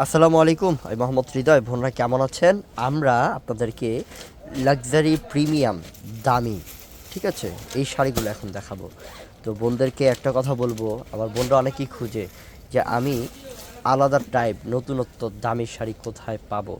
আসসালামু আলাইকুম, আমি মোহাম্মদ হৃদয়। বোনরা কেমন আছেন? আমরা আপনাদেরকে লাক্সারি প্রিমিয়াম দামি, ঠিক আছে, এই শাড়িগুলো এখন দেখাবো। তো বোনদেরকে একটা কথা বলব, আমার বোনরা অনেকেই খুঁজে যে আমি আলাদা টাইপ নতুনত্ব দামি শাড়ি কোথায় পাবো?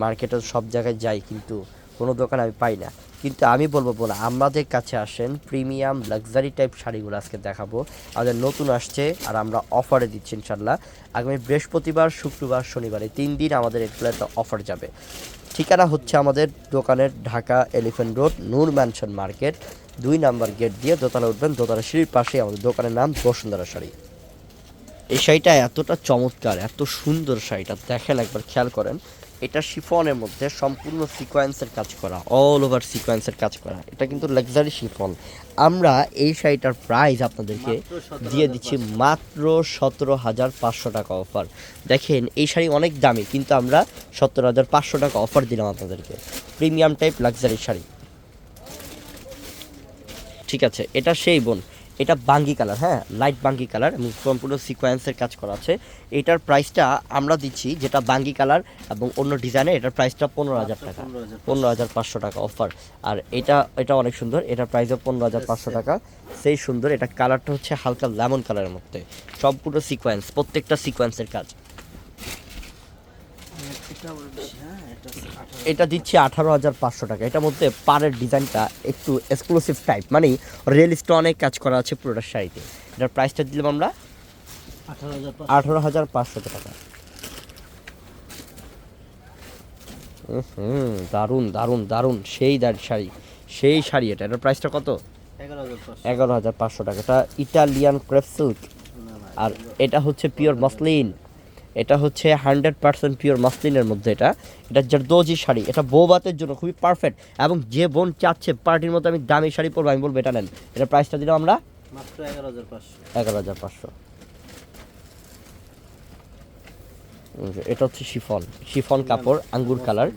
মার্কেটে সব জায়গায় যাই, কিন্তু কোনো দোকানে আমি পাই না। কিন্তু আমি বলব বোন আমাদের কাছে আসেন প্রিমিয়াম লাক্সারি টাইপ শাড়িগুলো আজকে দেখাবো। আমাদের নতুন আসছে আর আমরা অফারে দিচ্ছি ইনশাল্লাহ আগামী বৃহস্পতিবার, শুক্রবার, শনিবার তিন দিন আমাদের এগুলো একটা অফার যাবে। ঠিকানা হচ্ছে আমাদের দোকানের Dhaka elephant road, Noor mansion market, দুই নাম্বার গেট দিয়ে দোতলা উঠবেন, দোতলা সিঁড়ির পাশেই আমাদের দোকানের নাম বসুন্ধরা শাড়ি। এই শাড়িটা এতটা চমৎকার, এত সুন্দর শাড়িটা, দেখেন একবার খেয়াল করেন। এটা শিফনের মধ্যে সম্পূর্ণ সিকোয়েন্সের কাজ করা অল ওভার সিকোয়েন্সের কাজ করা। এটা কিন্তু লাক্সারি শিফন। আমরা এই শাড়িটার প্রাইস আপনাদেরকে দিয়ে দিচ্ছি মাত্র সতেরো হাজার পাঁচশো টাকা অফার দেখেন এই শাড়ি অনেক দামি কিন্তু আমরা সতেরো হাজার পাঁচশো টাকা অফার দিলাম আপনাদেরকে। Premium type luxury sari. ঠিক আছে এটা সেই বোন। এটা বাঙ্গি কালার হ্যাঁ লাইট বাঙ্গি কালার এবং সম্পূর্ণ সিকোয়েন্সের কাজ করা আছে। এটার প্রাইসটা আমরা দিচ্ছি যেটা বাঙ্গি কালার এবং অন্য ডিজাইনে এটার প্রাইসটা পনেরো হাজার টাকা। পনেরো হাজার পাঁচশো। টাকা অফার আর এটা এটা অনেক সুন্দর এটার প্রাইসও পনেরো হাজার পাঁচশো টাকা। সেই সুন্দর এটা কালারটা হচ্ছে হালকা লেমন কালারের মধ্যে। সম্পূর্ণ সিকোয়েন্স প্রত্যেকটা সিকোয়েন্সের কাজ। এটা দিচ্ছে আঠারো হাজার পাঁচশো টাকা। এটার মধ্যে পাড়ের ডিজাইনটা একটু এক্সক্লুসিভ টাইপ মানে রিয়েলিস্ট অনেক কাজ করা আছে পুরোটা শাড়িতে। এটার প্রাইসটা দিলাম আমরা আঠারো হাজার পাঁচশো টাকা। হুম দারুণ দারুণ দারুণ। সেই দার শাড়ি সেই শাড়ি এটা। এটার প্রাইসটা কত? এগারো হাজার পাঁচশো। টাকা। এটা ইটালিয়ান ক্রেপ সিল্ক আর এটা হচ্ছে পিওর মসলিন এটা হচ্ছে হান্ড্রেড পার্সেন্ট পিওর মসলিনের মধ্যে এটা। এটা জারদোজি শাড়ি। এটা বৌবাতের জন্য খুবই পারফেক্ট এবং যে বোন চাচ্ছে পার্টির মতো আমি দামি শাড়ি পরবো আমি বলব এটা নেন। এটা প্রাইসটা দিলাম আমরা মাত্র এগারো হাজার পাঁচশো। এগারো হাজার পাঁচশো। এটা হচ্ছে শিফন। শিফন কাপড় আঙ্গুর কালার।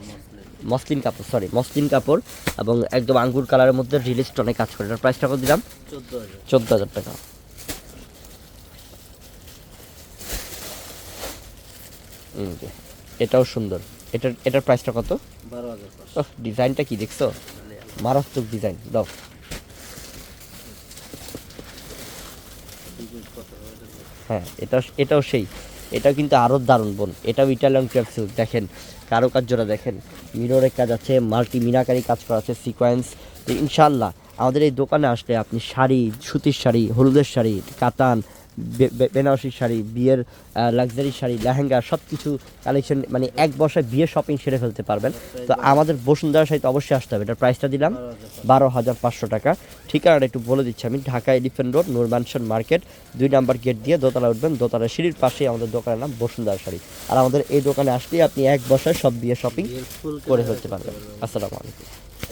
মসলিন কাপড় সরি মসলিন কাপড় এবং একদম আঙ্গুর কালারের মধ্যে রিলিজ টনে কাজ করে। এটার প্রাইসটা কত দিলাম? চোদ্দ হাজার। চোদ্দ হাজার টাকা। এটাও সুন্দর। এটার এটার প্রাইসটা কত? বারো হাজার ডিজাইনটা কি দেখছ? মারাত্মক ডিজাইন দাও। হ্যাঁ এটা এটাও সেই। এটাও কিন্তু আরও দারুণ বোন। এটাও ইটালিয়ান ক্রেপ সিল্ক দেখেন কারুকার্যটা দেখেন। মিররের কাজ আছে মাল্টি মিনাকারি কাজ করা আছে সিকোয়েন্স ইনশাল্লাহ আমাদের এই দোকানে আসলে আপনি শাড়ি সুতির শাড়ি হলুদের শাড়ি কাতান বে- বে- বেনারসি শাড়ি বিয়ের লাক্সারি শাড়ি লেহেঙ্গা সব কিছু কালেকশন মানে এক বসায় বিয়ে শপিং সেরে ফেলতে পারবেন। তো আমাদের বসুন্ধরা সাথে অবশ্যই আসতে হবে। এটার প্রাইসটা দিলাম বারো হাজার পাঁচশো টাকা। ঠিকানাটা একটু বলে দিচ্ছি আমি। Dhaka elephant road Noor mansion market দুই নাম্বার গেট দিয়ে দোতলা উঠবেন। দোতলা সিঁড়ির পাশেই আমাদের দোকানের নাম বসুন্ধরা শাড়ি। আর আমাদের এই দোকানে আসলেই আপনি এক বসায় সব বিয়ে শপিং করে ফেলতে পারবেন। আসসালামু আলাইকুম।